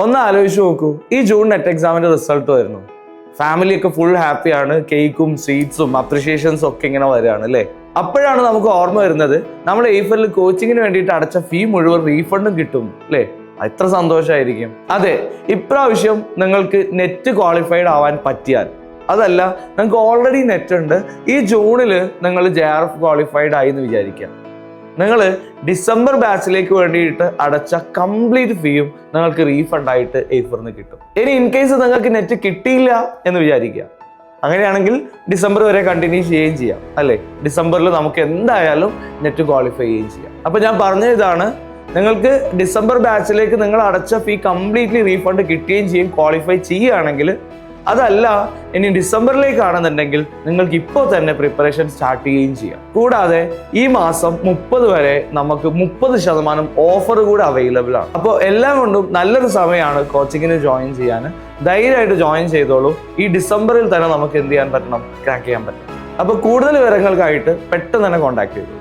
ഒന്ന് ആലോചിച്ച് നോക്കൂ. ഈ ജൂൺ നെറ്റ് എക്സാമിന്റെ റിസൾട്ട് വരുന്നു. ഫാമിലി ഒക്കെ ഫുൾ ഹാപ്പിയാണ് കേക്കും സ്വീറ്റ്സും അപ്രിഷിയേഷൻസും ഒക്കെ ഇങ്ങനെ വരികയാണ് അല്ലേ? അപ്പോഴാണ് നമുക്ക് ഓർമ്മ വരുന്നത് നമ്മൾ എയ്ഫലിൽ കോച്ചിങ്ങിന് വേണ്ടിയിട്ട് അടച്ച ഫീ മുഴുവൻ റീഫണ്ടും കിട്ടും അല്ലേ? എത്ര സന്തോഷമായിരിക്കും അതെ ഇപ്രാവശ്യം നിങ്ങൾക്ക് നെറ്റ് ക്വാളിഫൈഡ് ആവാൻ പറ്റിയാൽ. അതല്ല നിങ്ങൾക്ക് ഓൾറെഡി നെറ്റ് ഉണ്ട്. ഈ ജൂണിൽ നിങ്ങൾ ജെ ആർ എഫ് ക്വാളിഫൈഡ് ആയി എന്ന് വിചാരിക്കാം. നിങ്ങൾ ഡിസംബർ ബാച്ചിലേക്ക് വേണ്ടിയിട്ട് അടച്ച കംപ്ലീറ്റ് ഫീയും നിങ്ങൾക്ക് റീഫണ്ട് ആയിട്ട് ഏഫറിന് കിട്ടും. ഇനി ഇൻ കേസ് നിങ്ങൾക്ക് നെറ്റ് കിട്ടിയില്ല എന്ന് വിചാരിക്കുക. അങ്ങനെയാണെങ്കിൽ ഡിസംബർ വരെ കണ്ടിന്യൂ ചെയ്യുകയും ചെയ്യാം അല്ലേ? ഡിസംബറിൽ നമുക്ക് എന്തായാലും നെറ്റ് ക്വാളിഫൈ ചെയ്യുകയും ചെയ്യാം. അപ്പോൾ ഞാൻ പറഞ്ഞ ഇതാണ് നിങ്ങൾക്ക് ഡിസംബർ ബാച്ചിലേക്ക് നിങ്ങൾ അടച്ച ഫീ കംപ്ലീറ്റ്ലി റീഫണ്ട് കിട്ടുകയും ചെയ്യും ക്വാളിഫൈ ചെയ്യുകയാണെങ്കിൽ അതല്ല ഇനി ഡിസംബറിലേക്കാണെന്നുണ്ടെങ്കിൽ നിങ്ങൾക്ക് ഇപ്പോൾ തന്നെ പ്രിപ്പറേഷൻ സ്റ്റാർട്ട് ചെയ്യുകയും ചെയ്യാം. കൂടാതെ ഈ മാസം മുപ്പത് വരെ നമുക്ക് മുപ്പത് ശതമാനം ഓഫർ കൂടെ അവൈലബിൾ ആണ്. അപ്പോൾ എല്ലാം കൊണ്ടും നല്ലൊരു സമയമാണ് കോച്ചിങ്ങിന് ജോയിൻ ചെയ്യാൻ. ധൈര്യമായിട്ട് ജോയിൻ ചെയ്തോളൂ. ഈ ഡിസംബറിൽ തന്നെ നമുക്ക് എന്ത് ചെയ്യാൻ പറ്റണം? ക്രാക്ക് ചെയ്യാൻ പറ്റണം. അപ്പോൾ കൂടുതൽ വിവരങ്ങൾക്കായിട്ട് പെട്ടെന്ന് തന്നെ കോൺടാക്ട് ചെയ്തു